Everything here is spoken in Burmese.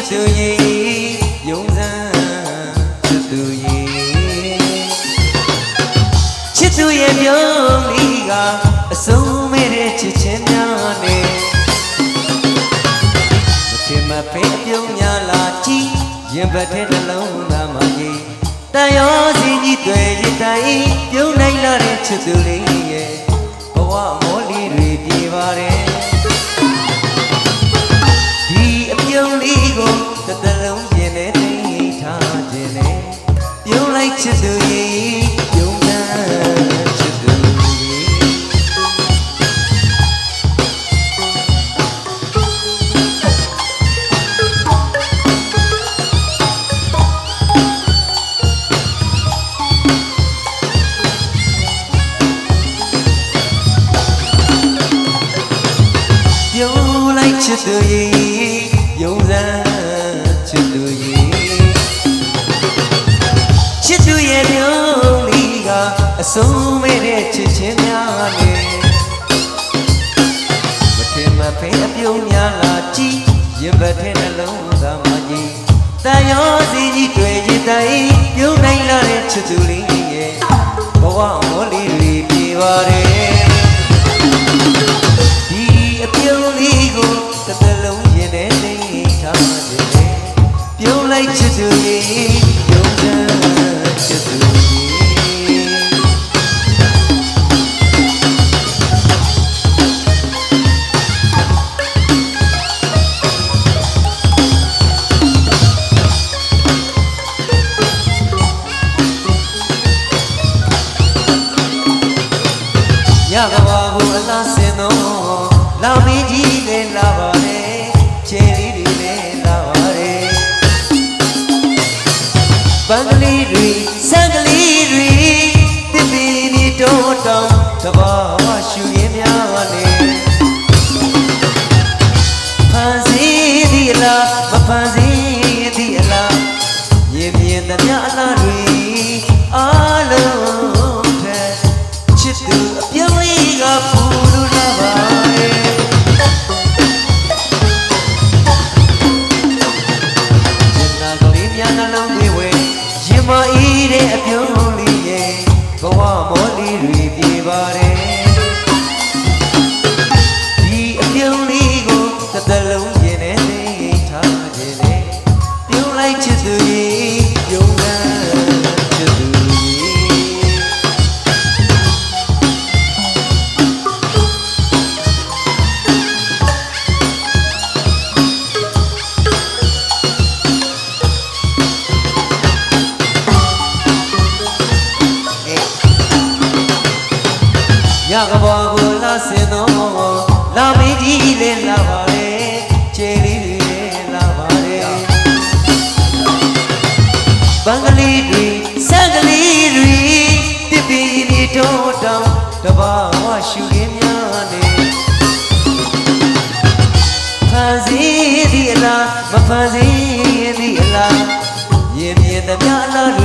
စ်သူရင်ယုံစမ်းချစ်သူရင်ချစ်သူရဲ့ပြုံးလေးကအဆုံးမဲ့တဲ့ချစ်ချင်းများနဲ့မထင်မဖေးပြုံးများလာကြည့်ရင်ပတ်တဲ့နှလုံးသားမှာကြီးတန်ရောစီကြီးတွေရတိုင်းပြုံးနိုင်လာတဲ့ချစ်သူလေး ချစ်သူရဲ့ပြုံးစမ်းချစ်သူရဲ့ချစ်သူရဲ့ပြုံးလေးကအဆုံးမဲ့တဲ့ချစ်ချင်းများနဲ့မထင်မဖေးအပြုံးများလာကြည့်ရင်ပတ်တဲ့နှလုံးသားမှာကြီးတန်ရောစီကြီးတွေ့ရင်တိုင်းပြုံးနိုင်လာတဲ့ချစ်သူလေးရဲ့ဘဝမောလေးတွေပြေပါတယ် ချစ်သူရဲ့ပြုံးစမ်းချစ်သူရဲ့ညကဘာကိုအလားစင်တော့လာမင်းကြီးလည်းလာပါတ ပန်းကလေးတွေဆန်းကလေးတွေတစ်ပင်ဒီတော့တောင်းတဘာဝရှူရင်များနေဖန်စီဒီလားမဖန်စီ တဲ့အပြုံးလေးရဲ့ဘဝမောလေးတွေပြေပါတယ် ညကဘာကိုလာစင်တော့လာမင်းကြီးလည်းလာပါလေခြေလေးတွေလည်းလာပါလေဘင်္ဂလီတွေစံကလေးတွေတစ်ပင်ဒီတော့တောင်တဘာဝရှူရင်းများနေဖန်စီဒီအလားမဖန်စီဒီအလားရင်မြင်သမျှအလား